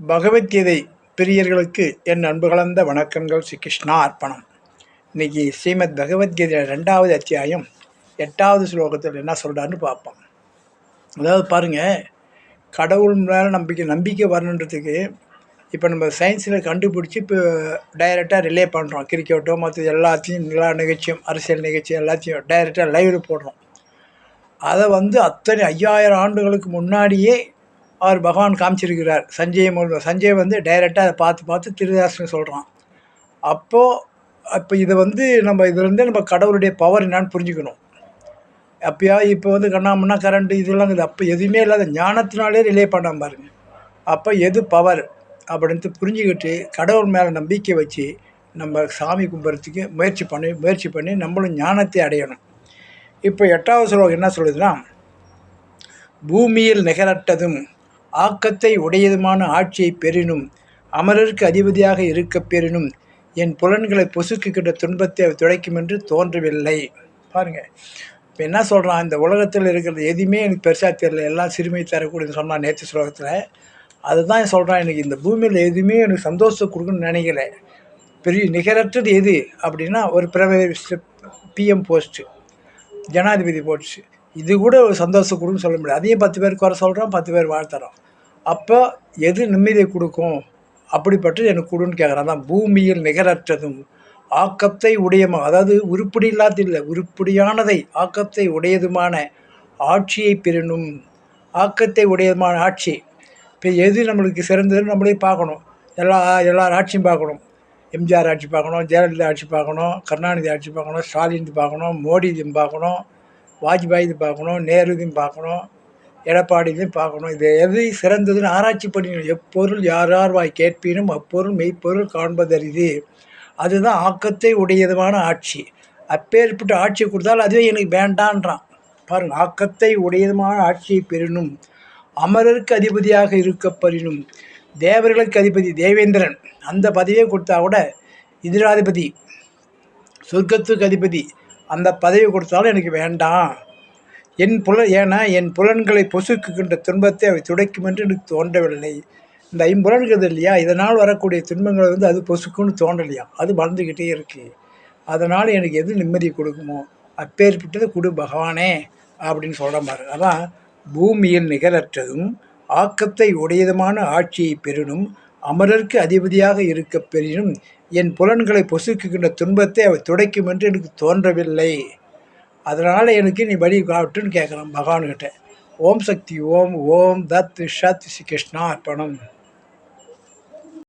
பகவத்கீதை பிரியர்களுக்கு என் அன்பு கலந்த வணக்கங்கள் ஸ்ரீ கிருஷ்ணா அர்ப்பணம் இன்னைக்கு ஸ்ரீமத் பகவத்கீதையில் ரெண்டாவது அத்தியாயம் எட்டாவது ஸ்லோகத்தில் என்ன சொல்கிறான்னு பார்ப்போம். அதாவது பாருங்கள் கடவுள் மேலே நம்பிக்கை நம்பிக்கை வரணுன்றதுக்கு இப்போ நம்ம சயின்ஸில் கண்டுபிடிச்சி இப்போ டைரெக்டாக ரிலே பண்ணுறோம் கிரிக்கெட்டோ மற்ற எல்லாத்தையும் எல்லா நிகழ்ச்சியும் அரசியல் நிகழ்ச்சியும் எல்லாத்தையும் டைரெக்டாக லைவில் போடுறோம். அதை வந்து அத்தனை ஐயாயிரம் ஆண்டுகளுக்கு முன்னாடியே அவர் பகவான் காமிச்சிருக்கிறார். சஞ்சய் மூலமாக சஞ்சய் வந்து டைரெக்டாக அதை பார்த்து பார்த்து திருதாசன் சொல்கிறான் அப்போது அப்போ இதை வந்து நம்ம இதுலேருந்து நம்ம கடவுளுடைய பவர் என்னான்னு புரிஞ்சுக்கணும். அப்பயா இப்போ வந்து கண்ணாமண்ணா கரண்ட்டு இதெல்லாம் இருக்குது. அப்போ எதுவுமே இல்லாத ஞானத்தினாலே ரிலே பண்ணாம பாருங்க. அப்போ எது பவர் அப்படின்ட்டு புரிஞ்சுக்கிட்டு கடவுள் மேலே நம்பிக்கை வச்சு நம்ம சாமி கும்பிட்றதுக்கு முயற்சி பண்ணி முயற்சி பண்ணி நம்மளும் ஞானத்தை அடையணும். இப்போ எட்டாவது ஸ்லோகம் என்ன சொல்லுதுன்னா பூமியில் நிகரட்டதும் ஆக்கத்தை உடையதுமான ஆட்சியை பெறினும் அமரருக்கு அதிபதியாக இருக்க பெறினும் என் புலன்களை பொசுக்குகின்ற துன்பத்தை அவர் துடைக்கும் என்று தோன்றவில்லை. பாருங்கள் இப்போ என்ன சொல்கிறான் இந்த உலகத்தில் இருக்கிறது எதுவுமே எனக்கு பெருசாக தெரியல. எல்லாம் சிறுமை தரக்கூடியது சொன்னான் நேற்று ஸ்லோகத்தில் அதுதான் சொல்கிறான் எனக்கு. இந்த பூமியில் எதுவுமே எனக்கு சந்தோஷம் கொடுக்குன்னு நினைக்கல. பெரிய நிகரற்றது எது அப்படின்னா ஒரு பிறவை பிஎம் போஸ்ட்டு ஜனாதிபதி போஸ்ட்டு இது கூட ஒரு சந்தோஷம் கொடுக்குன்னு சொல்ல முடியாது அதையும் பத்து பேர் குறை சொல்கிறோம் பத்து பேர் வாழ்த்துறோம் அப்போ எது நிம்மதியை கொடுக்கும்? அப்படிப்பட்டு எனக்கு கொடுன்னு கேட்குறான் தான் பூமியில் நிகரற்றதும் ஆக்கத்தை உடையமா அதாவது உருப்படி இல்லாத இல்லை உருப்படியானதை ஆக்கத்தை உடையதுமான ஆட்சியை பெறணும். ஆக்கத்தை உடையதுமான ஆட்சி. இப்போ எது நம்மளுக்கு சிறந்ததுன்னு நம்மளே பார்க்கணும். எல்லா எல்லார் ஆட்சியும் பார்க்கணும். எம்ஜிஆர் ஆட்சி பார்க்கணும் ஜெயலலிதா ஆட்சி பார்க்கணும் கருணாநிதி ஆட்சி பார்க்கணும் ஸ்டாலின் பார்க்கணும் மோடி பார்க்கணும் வாஜ்பாய் பார்க்கணும் நேருதையும் பார்க்கணும். எடப்பாடியிலையும் பார்க்கணும். இது எது சிறந்ததுன்னு ஆராய்ச்சி பண்ணி எப்பொருள் யார் யார் வாய் கேட்பினும் அப்பொருள் மெய்ப்பொருள் காண்பதறிது. அதுதான் ஆக்கத்தை உடையதுமான ஆட்சி. அப்பேற்பட்ட ஆட்சி கொடுத்தால் அதுவே எனக்கு வேண்டான்றான். பாருங்கள் ஆக்கத்தை உடையதுமான ஆட்சியை பெறினும் அமரருக்கு அதிபதியாக இருக்கப்பறினும் தேவர்களுக்கு அதிபதி தேவேந்திரன் அந்த பதவியை கொடுத்தா கூட எதிராதிபதி சொர்க்கத்துக்கு அதிபதி அந்த பதவி கொடுத்தாலும் எனக்கு வேண்டாம். என் புல ஏன்னா என் புலன்களை பொசுக்குகின்ற துன்பத்தை அவை துடைக்கும் என்று எனக்கு தோன்றவில்லை. இந்த ஐம்புலன்கிறது இல்லையா இதனால் வரக்கூடிய துன்பங்களை வந்து அது பொசுக்குன்னு தோன்றலையா? அது வளர்ந்துக்கிட்டே இருக்குது அதனால் எனக்கு எது நிம்மதி கொடுக்குமோ? அப்பேற்பட்டது கொடு பகவானே அப்படின்னு சொல்கிற மாதிரி அதான் பூமியில் நிகரற்றதும் ஆக்கத்தை உடையதுமான ஆட்சியை பெறினும் அமரருக்கு அதிபதியாக இருக்க பெறினும் என் புலன்களை பொசுக்குகின்ற துன்பத்தை அவை துடைக்கும் என்று எனக்கு தோன்றவில்லை. அதனால் எனக்கு நீ வழி காட்டுன்னு கேட்குறான் பகவான்கிட்ட. ஓம் சக்தி ஓம் ஓம் தத் ஷத் ஸ்ரீ கிருஷ்ணா அர்ப்பணம்